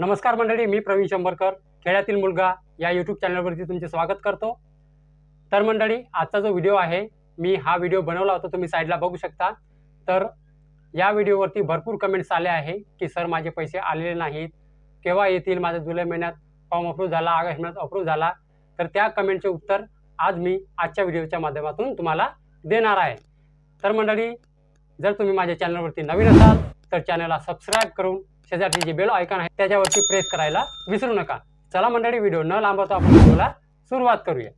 नमस्कार मंडळी मी प्रवीण शंभरकर खेड्यातील मुलगा या यूट्यूब चॅनलवरती तुमचे स्वागत करतो. तर मंडळी आजचा जो व्हिडिओ आहे मी हा व्हिडिओ बनवला होता तुम्ही साईडला बघू शकता. तर या व्हिडिओवरती भरपूर कमेंट्स आले आहे की सर माझे पैसे आलेले नाहीत. केव्हा येतील? माझा जुलै महिन्यात फॉर्म अप्रूव्ह झाला ऑगस्ट महिन्यात अप्रूव्ह झाला. तर त्या कमेंटचे उत्तर आज मी आजच्या व्हिडिओच्या माध्यमातून तुम्हाला देणार आहे. तर मंडळी जर तुम्ही माझ्या चॅनलवरती नवीन असाल तर चॅनलला सबस्क्राईब करून शेजारची जी बेल आयकॉन आहे त्याच्यावरती प्रेस करायला विसरू नका. चला मंडळी व्हिडिओ न लांबवता आपण व्हिडिओला सुरुवात करूया.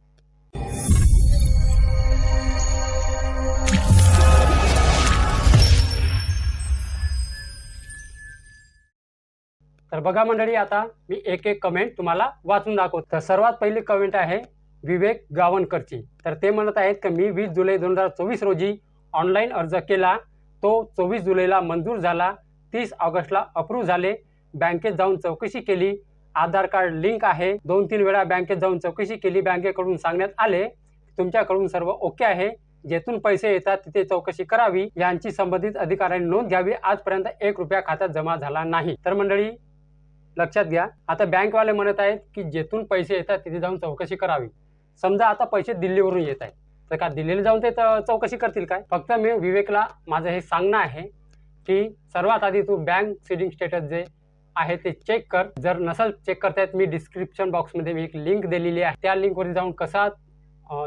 तर बघा मंडळी आता मी एक एक कमेंट तुम्हाला वाचून दाखवतो. तर सर्वात पहिली कमेंट आहे विवेक गावणकरची. तर ते म्हणत आहेत की मी वीस जुलै दोन हजार चोवीस रोजी ऑनलाईन अर्ज केला. तो चोवीस जुलैला मंजूर झाला. तीस ऑगस्टला अप्रूव्ह झाले. बँकेत जाऊन चौकशी केली. आधार कार्ड लिंक आहे. दोन तीन वेळा बँकेत जाऊन चौकशी केली. बँकेकडून सांगण्यात आले. तुमच्याकडून सर्व ओके आहे. जेथून पैसे येतात तिथे चौकशी करावी. यांची संबंधित अधिकाऱ्यांनी नोंद घ्यावी. आजपर्यंत एक रुपया खात्यात जमा झाला नाही. तर मंडळी लक्षात घ्या. आता बँकवाले म्हणत आहेत की जेथून पैसे येतात तिथे जाऊन चौकशी करावी. समजा आता पैसे दिल्लीवरून येत आहेत. तर का दिल्लीला जाऊन ते चौकशी करतील काय? फक्त मी विवेकला माझं हे सांगणं आहे. की सर्वात आधी तू बँक सिडिंग स्टेटस जे आहे ते चेक कर. जर नसेल चेक करतायत मी डिस्क्रिप्शन बॉक्समध्ये मी एक लिंक दिलेली आहे. त्या लिंकवरती जाऊन कसा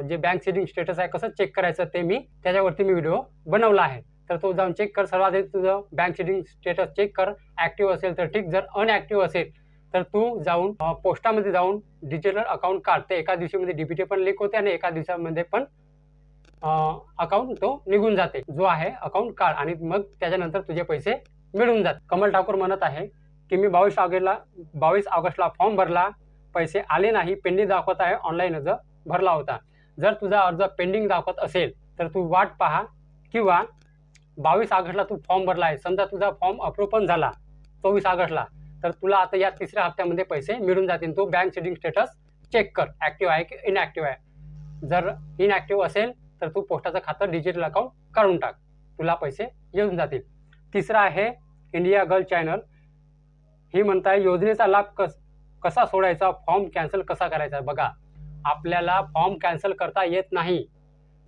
जे बँक सिडिंग स्टेटस आहे कसं चेक करायचं ते मी त्याच्यावरती मी व्हिडिओ बनवला आहे. तर तो जाऊन चेक कर. सर्वात आधी तुझं बँक सिडिंग स्टेटस चेक कर. ॲक्टिव्ह असेल तर ठीक. जर अनॲक्टिव्ह असेल तर तू जाऊन पोस्टामध्ये जाऊन डिजिटल अकाउंट काढ ते एका दिवशीमध्ये डीबीटी पण लिंक होते आणि एका दिवसामध्ये पण अकाउंट तो निघून जाते. जो आहे अकाउंट काढ आणि मग त्याच्यानंतर तुझे पैसे मिळून जात. कमल ठाकूर म्हणत आहे की मी बावीस ऑगस्टला बावीस ऑगस्टला फॉर्म भरला पैसे आले नाही पेंडिंग दाखवत आहे ऑनलाईन अर्ज भरला होता. जर तुझा अर्ज पेंडिंग दाखवत असेल तर तू वाट पहा किंवा बावीस ऑगस्टला तू फॉर्म भरला आहे. समजा तुझा फॉर्म अप्रूव्ह पण झाला चोवीस ऑगस्टला तर तुला आता या तिसऱ्या हप्त्यामध्ये पैसे मिळून जातील. तू बँक सेटिंग स्टेटस चेक कर. ॲक्टिव्ह आहे की इनॲक्टिव्ह आहे? जर इनॲक्टिव्ह असेल तर तू पोस्टाचं खातं डिजिटल अकाउंट काढून टाक. तुला पैसे येऊन जातील. तिसरा आहे इंडिया गर्ल चॅनल ही म्हणताय योजनेचा लाभ कस कसा सोडायचा? फॉर्म कॅन्सल कसा करायचा? बघा आपल्याला फॉर्म कॅन्सल करता येत नाही.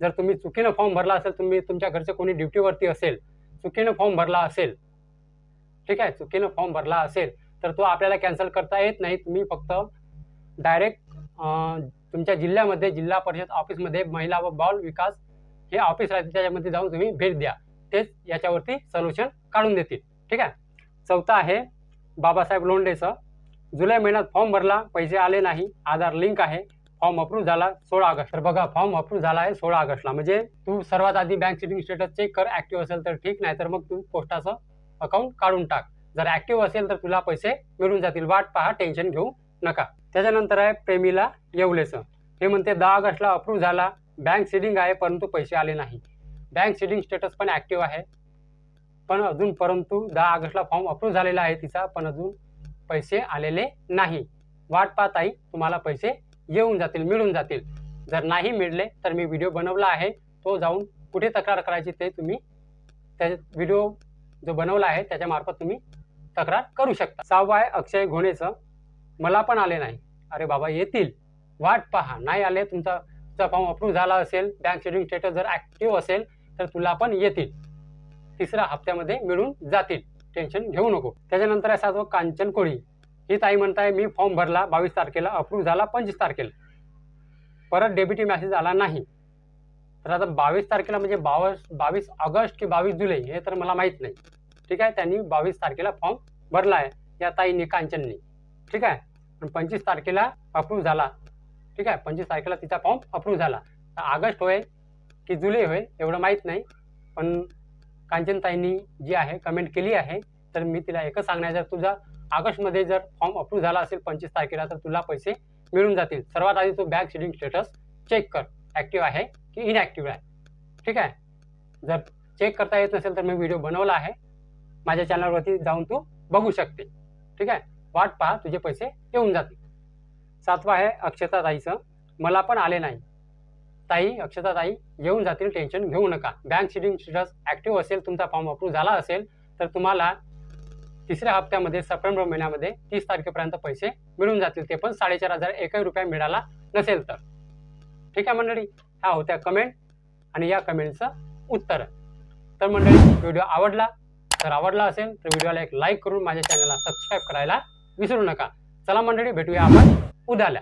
जर तुम्ही चुकीनं फॉर्म भरला असेल तुम्ही तुमच्या घरचे कोणी ड्युटीवरती असेल चुकीनं फॉर्म भरला असेल ठीक आहे चुकीनं फॉर्म भरला असेल तर तो आपल्याला कॅन्सल करता येत नाही. तुम्ही फक्त डायरेक्ट तुमच्या जिल्ह्यामध्ये जिल्हा परिषद ऑफिसमध्ये महिला व बाल विकास हे ऑफिस राहते त्याच्यामध्ये जाऊन तुम्ही भेट द्या. तेच याच्यावरती सोल्युशन काढून देतील. ठीक आहे? चौथा आहे बाबासाहेब लोंढेचं जुलै महिन्यात फॉर्म भरला पैसे आले नाही आधार लिंक आहे फॉर्म अप्रूव्ह झाला सोळा ऑगस्ट. तर बघा फॉर्म अप्रूव्ह झाला आहे सोळा ऑगस्टला. म्हणजे तू सर्वात आधी बँक सिटिंग स्टेटस चेक कर ऍक्टिव्ह असेल तर ठीक नाही तर मग तू पोस्टाचं अकाउंट काढून टाक. जर ऍक्टिव्ह असेल तर तुला पैसे मिळून जातील. वाट पहा टेन्शन घेऊ नका. त्याच्यानंतर आहे प्रेमीला येवलेचं. हे म्हणते दहा ऑगस्टला अप्रूव्ह झाला बँक सिडिंग आहे परंतु पैसे आले नाही. बँक सिडिंग स्टेटस पण ऍक्टिव्ह आहे. पण अजून परंतु दहा ऑगस्टला फॉर्म अप्रूव्ह झालेला आहे तिचा पण अजून पैसे आलेले नाही. वाट पाहत आई तुम्हाला पैसे येऊन जातील मिळून जातील. जर नाही मिळले तर मी व्हिडिओ बनवला आहे. तो जाऊन कुठे तक्रार करायची ते तुम्ही त्या व्हिडिओ जो बनवला आहे त्याच्यामार्फत तुम्ही तक्रार करू शकता. सहावं आहे अक्षय घोणेचं. मला पण आले नाही. अरे बाबा येतील. वाट पहा. नाही आले तुमचा तुमचा फॉर्म अप्रूव्ह झाला असेल बँक शेडिंग स्टेटस जर ॲक्टिव्ह असेल तर तुला पण येतील. तिसऱ्या हप्त्यामध्ये मिळून जातील. टेन्शन घेऊ नको. त्याच्यानंतर असा जो कांचन कोळी. ही ताई म्हणताय मी फॉर्म भरला बावीस तारखेला अप्रूव्ह झाला पंचवीस तारखेला. परत डेबिटी मेसेज आला नाही. तर आता बावीस तारखेला म्हणजे बावीस बावीस ऑगस्ट की बावीस जुलै हे तर मला माहीत नाही. ठीक आहे? त्यांनी बावीस तारखेला फॉर्म भरला आहे या ताईंनी कांचननी. ठीक आहे? पण पंचवीस तारखेला अप्रूव्ह झाला. ठीक आहे? पंचवीस तारखेला तिचा फॉर्म अप्रूव्ह झाला. तर ऑगस्ट होय की जुलै होय एवढं माहीत नाही. पण कांचनताईंनी जी आहे कमेंट केली आहे तर मी तिला एकच सांगणार जर तुझा ऑगस्टमध्ये जर फॉर्म अप्रूव्ह झाला असेल पंचवीस तारखेला तर तुला पैसे मिळून जातील. सर्वात आधी तू बॅग शेडिंग स्टेटस चेक कर. ॲक्टिव्ह आहे की इनॲक्टिव्ह आहे? ठीक आहे? जर चेक करता येत नसेल तर मी व्हिडिओ बनवला आहे. माझ्या चॅनलवरती जाऊन तू बघू शकते. ठीक आहे? वाट पहा तुझे पैसे येऊन जातील. सातवा आहे अक्षता ताईचं मला पण आले नाही. ताई अक्षता ताई येऊन जातील टेन्शन घेऊ नका. बँक सिडिंग स्टेटस ॲक्टिव्ह असेल तुमचा फॉर्म अप्रूव्ह झाला असेल तर तुम्हाला तिसऱ्या हप्त्यामध्ये सप्टेंबर महिन्यामध्ये तीस तारखेपर्यंत पैसे मिळून जातील. ते पण साडेचार हजार एकही रुपया मिळाला नसेल तर. ठीक आहे मंडळी? ह्या होत्या कमेंट आणि या कमेंटचं उत्तर. तर मंडळी व्हिडिओ आवडला तर आवडला असेल तर व्हिडिओला एक लाईक करून माझ्या चॅनलला सबस्क्राईब करायला विसरू नका. चला मंडळी भेटूया आपण उद्याला.